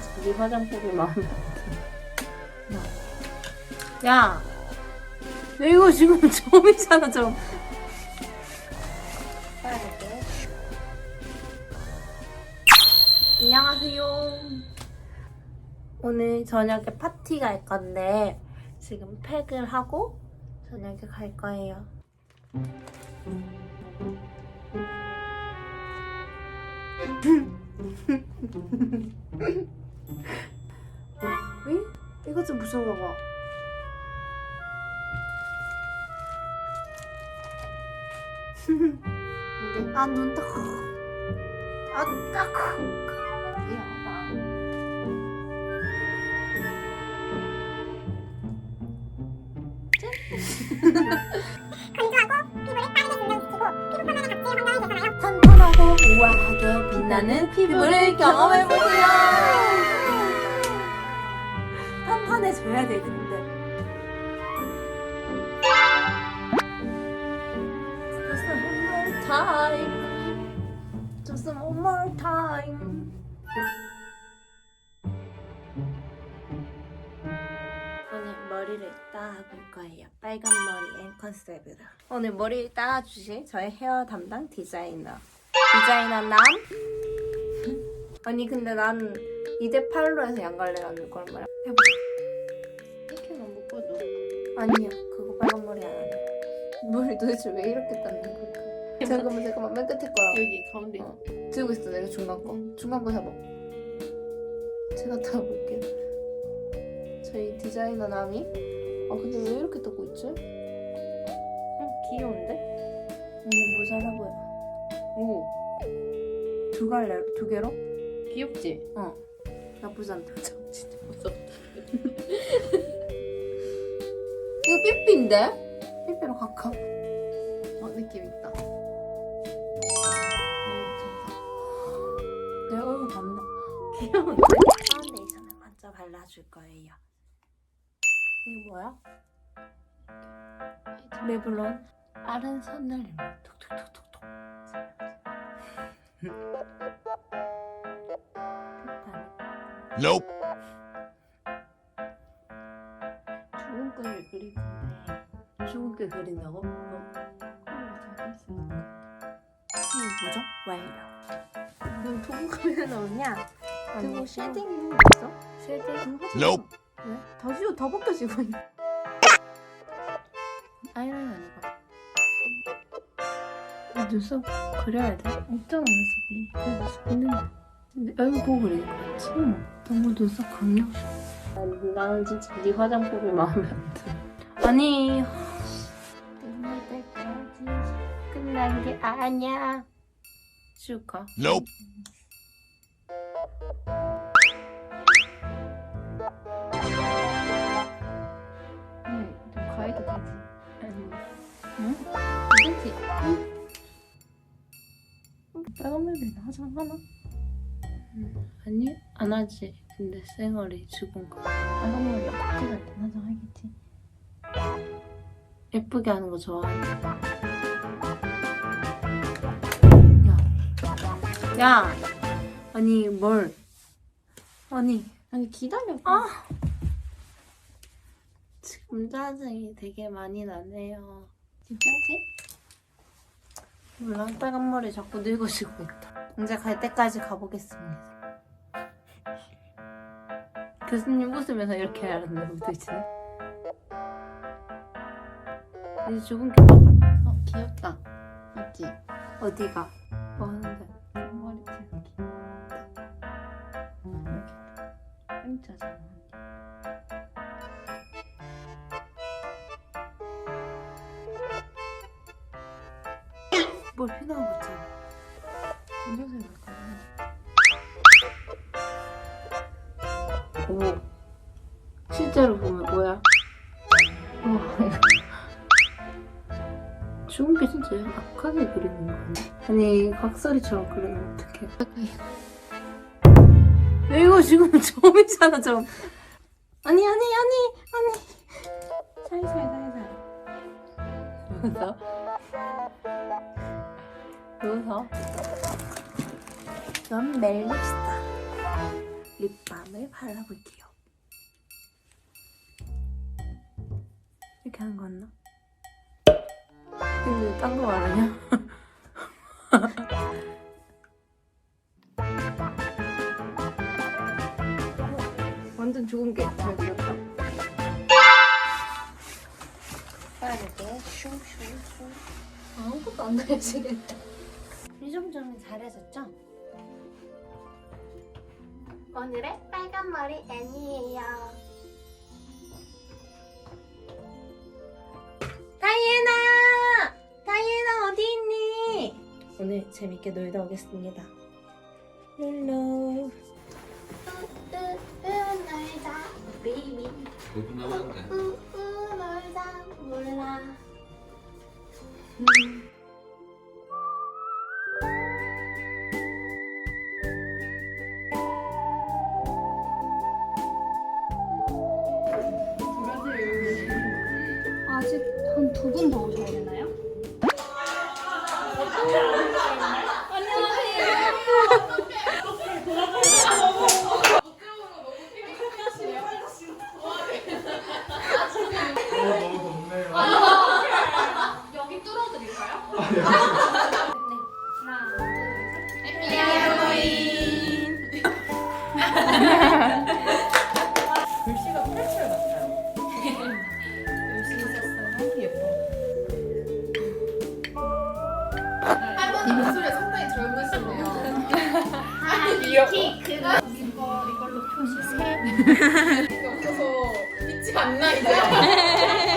진짜 네 화장법이 마음에 안. 야, 야 이거 지금 점이잖아 점. 안녕하세요. 오늘 저녁에 파티 갈 건데 지금 팩을 하고 저녁에 갈 거예요. 응? 이거 좀 무서워봐. 아, 눈 따고. 아, 눈 우아하게 빛나는 피부를 경험해보세요. 탄탄해져야 돼, 근데. Just one more time. Just one more time. 오늘 머리를 따볼 거예요. 빨간 머리 앤 컨셉으로. 오늘 머리를 따주실 저의 헤어 담당 디자이너. 디자이너 남. 아니 근데 난 2대 8로 해서 양갈래 만들 거란 말이야. 해보자. 아니야. 그거 빨간 머리 안 해. 머리 도대체 왜 이렇게 닦는 걸까? 잠깐만 잠깐만 맨 끝에 거라. 여기 가운데 어. 들고 있어 내가 중간 거. 중간 거 잡아. 제가 따볼게요. 저희 디자이너 남이. 아 근데 왜 이렇게 뜯고 있지? 어, 귀여운데? 언니 모자라 보여. 오 두 갈래 두 개로? 귀엽지? 어. 나쁘지 않다. 저 진짜 무섭다. 이거 삐삐인데? 삐삐로 갈까? 어 느낌 있다 내 얼굴 봤나? 귀여운데? 파운데이션을 먼저 발라줄 거예요. 이게 뭐야? 레블론 빠른 손날림 톡톡톡톡톡 Nope. 죽은 걸 그릴 건데 죽은 게 그린다고? 어? 컬러가 잘있으니까 이거 뭐죠? 와이너 넌 도구감에 나오냐? 그리고 쉐딩 있어? 쉐딩? Nope. 왜? 다다 벗겨지고 있네 아이라이너 아니고 눈썹 그려야 돼? 없잖아 눈썹이 그 눈썹 있는데 근데 얼굴 보고 그리는 거 같지? 응. 너무 눈썹 강력. 나는 진짜 네 화장법이 마음에 안 들어. 아니. 끝날 때까지 끝난 게 아니야. 슈가. Nope. 응, 좀 가해도 되지 아니. 응? 괜찮지? 빨간 머리 하자 하나? 아니 안 하지. 근데 쌩얼이 죽은 거. 빨간 머리 껍질 갈때 화장 하겠지 예쁘게 하는 거 좋아하지. 야. 야. 아니 뭘? 아니. 아니 기다려 아. 지금 짜증이 되게 많이 나네요. 괜찮지? 몰라, 빨간 머리 자꾸 늙어지고 있다. 이제 갈 때까지 가보겠습니다. 교수님 웃으면서 이렇게 하는데 도대체. 이제 죽은 게 봐봐. 어 귀엽다 맞지? 어디가? 뭐 하는데? 머리 이렇게 공짜잖아 뭘 피나는 거 같잖아. 검정색 할 오. 실제로 보면 뭐야? 와. 죽은 게 진짜 약하게 그리는 거 아니야? 아니 각설이처럼 그리면 어떡해 야, 이거 지금 점이잖아 점 아니 아니 아니 아니 살살 살살 웃어? 웃어? 넌 립밤을 발라볼게요. 이렇게 하는 거 맞나? 근데 딴거 말하냐? 완전 좋은 게잘 그렸다. 빠르게 슝슝슝. 아무것도 안 그려지겠다. 이 정도면 잘해졌죠? 오늘의 빨간 머리 애니예요. 다이애나! 다이애나 어디 있니? 오늘 재밌게 놀다 오겠습니다. 룰루. 우우우 놀자 베이비 5분 남았는데. 우우 놀자 몰라 아 할머니 목소리 상당히 젊으시네요. 키 그거 이거 이걸로 표시 세. 없어서 빛이 안 나, 이제.